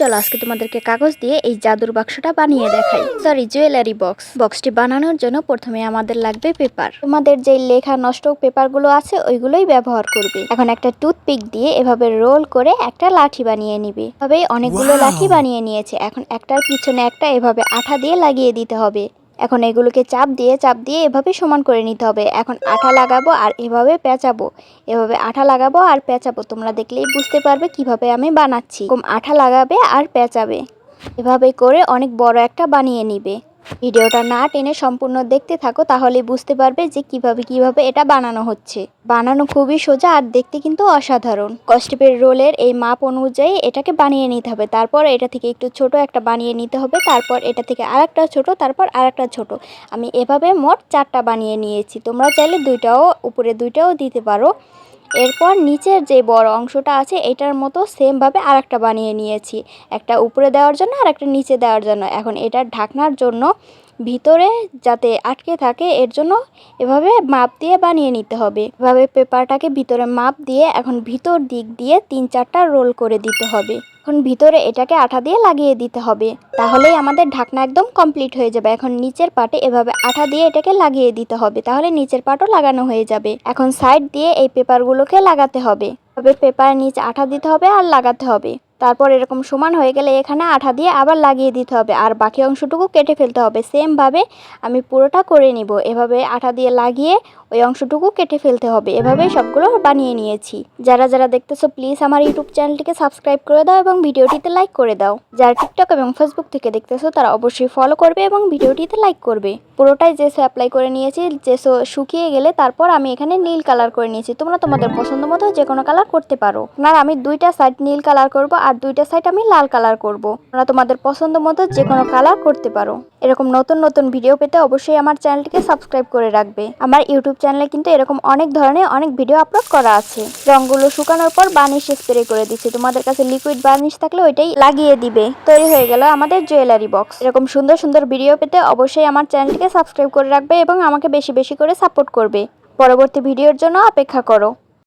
চলো আজকে তোমাদেরকে কাগজ দিয়ে এই জাদুর বাক্সটা বানিয়ে দেখাই। সরি জুয়েলারি বক্স বক্সটি বানানোর জন্য প্রথমে আমাদের লাগবে পেপার তোমাদের যে লেখা নষ্ট পেপারগুলো আছে ওইগুলোই ব্যবহার করবে। এখন একটা টুথপিক দিয়ে এভাবে রোল করে একটা লাঠি বানিয়ে নিবে। তবে অনেকগুলো লাঠি বানিয়ে নিয়েছে। এখন একটার পিছনে একটা এভাবে আঠা দিয়ে লাগিয়ে দিতে হবে। এখন এগুলোকে চাপ দিয়ে চাপ দিয়ে এভাবে সমান করে নিতে হবে। এখন আঠা লাগাবো আর এভাবে পেঁচাবো। এভাবে আঠা লাগাবো আর পেঁচাবো। তোমরা দেখলেই বুঝতে পারবে কীভাবে আমি বানাচ্ছি। এরকম আঠা লাগাবে আর পেঁচাবে। এভাবে করে অনেক বড় একটা বানিয়ে নিবে। ভিডিওটা না টেনে সম্পূর্ণ দেখতে থাকো তাহলে বুঝতে পারবে যে কীভাবে কীভাবে এটা বানানো হচ্ছে। বানানো খুবই সোজা আর দেখতে কিন্তু অসাধারণ। কস্টেপের রোলের এই মাপ অনুযায়ী এটাকে বানিয়ে নিতে হবে। তারপর এটা থেকে একটু ছোট একটা বানিয়ে নিতে হবে, তারপর এটা থেকে আরেকটা ছোট, তারপর আরেকটা ছোট। আমি এভাবে মোট চারটা বানিয়ে নিয়েছি। তোমরা চাইলে দুইটাও, উপরে দুইটাও দিতে পারো। এরপর নিচের যে বড় অংশটা আছে, এটার মতো সেমভাবে আর একটা বানিয়ে নিয়েছি। একটা উপরে দেওয়ার জন্য আর একটা নিচে দেওয়ার জন্য। এখন এটার ঢাকনার জন্য ভিতরে যাতে আটকে থাকে, এর জন্য এভাবে মাপ দিয়ে বানিয়ে নিতে হবে। এভাবে পেপারটাকে ভিতরে মাপ দিয়ে এখন ভিতর দিক দিয়ে তিন চারটা রোল করে দিতে হবে। এখন ভিতরে এটাকে আঠা দিয়ে লাগিয়ে দিতে হবে। তাহলেই আমাদের ঢাকনা একদম কমপ্লিট হয়ে যাবে। এখন নিচের পাটে এভাবে আঠা দিয়ে এটাকে লাগিয়ে দিতে হবে। তাহলে নিচের পাটও লাগানো হয়ে যাবে। এখন সাইড দিয়ে এই পেপারগুলোকে লাগাতে হবে। তবে পেপার নিচে আঠা দিতে হবে আর লাগাতে হবে। তারপর এরকম সমান হয়ে গেলে এখানে আঠা দিয়ে আবার লাগিয়ে দিতে হবে। আর বাকি অংশটুকু কেটে ফেলতে হবে। সেমভাবে আমি পুরোটা করে নিব। এভাবে আঠা দিয়ে লাগিয়ে ওই অংশটুকু কেটে ফেলতে হবে। এভাবে সবগুলো বানিয়ে নিয়েছি। যারা যারা দেখতেছো প্লিজ আমার ইউটিউব চ্যানেলটিকে সাবস্ক্রাইব করে দাও এবং ভিডিওটিতে লাইক করে দাও। যারা টিকটক এবং ফেসবুক থেকে দেখতেছো, তারা অবশ্যই ফলো করবে এবং ভিডিওটিতে লাইক করবে। পুরোটাই জেসো অ্যাপ্লাই করে নিয়েছি জেসো শুকিয়ে গেলে তারপর আমি এখানে নীল কালার করে নিয়েছি। তোমরা তোমাদের পছন্দ মতো যে কোনো কালার করতে পারো। আর আমি দুইটা সাইড নীল কালার করব। আর দুইটা সাইড আমি লাল কালার করব। তোমরা তোমাদের পছন্দ মতো যে কোনো কালার করতে পারো। এরকম নতুন নতুন ভিডিও পেতে অবশ্যই আমার চ্যানেলটিকে সাবস্ক্রাইব করে রাখবে। আমার ইউটিউব চ্যানেলে কিন্তু এরকম অনেক ধরনের, অনেক ভিডিও আপলোড করা আছে। রঙগুলো শুকানোর পর বার্নিশ স্প্রে করে দিচ্ছি। তোমাদের কাছে লিকুইড বার্নিশ থাকলে ওইটাই লাগিয়ে দিবে। তৈরি হয়ে গেল আমাদের জুয়েলারি বক্স এরকম সুন্দর সুন্দর ভিডিও পেতে অবশ্যই আমার চ্যানেলটিকে সাবস্ক্রাইব করে রাখবে এবং আমাকে বেশি বেশি করে সাপোর্ট করবে। পরবর্তী ভিডিওর জন্য অপেক্ষা করো।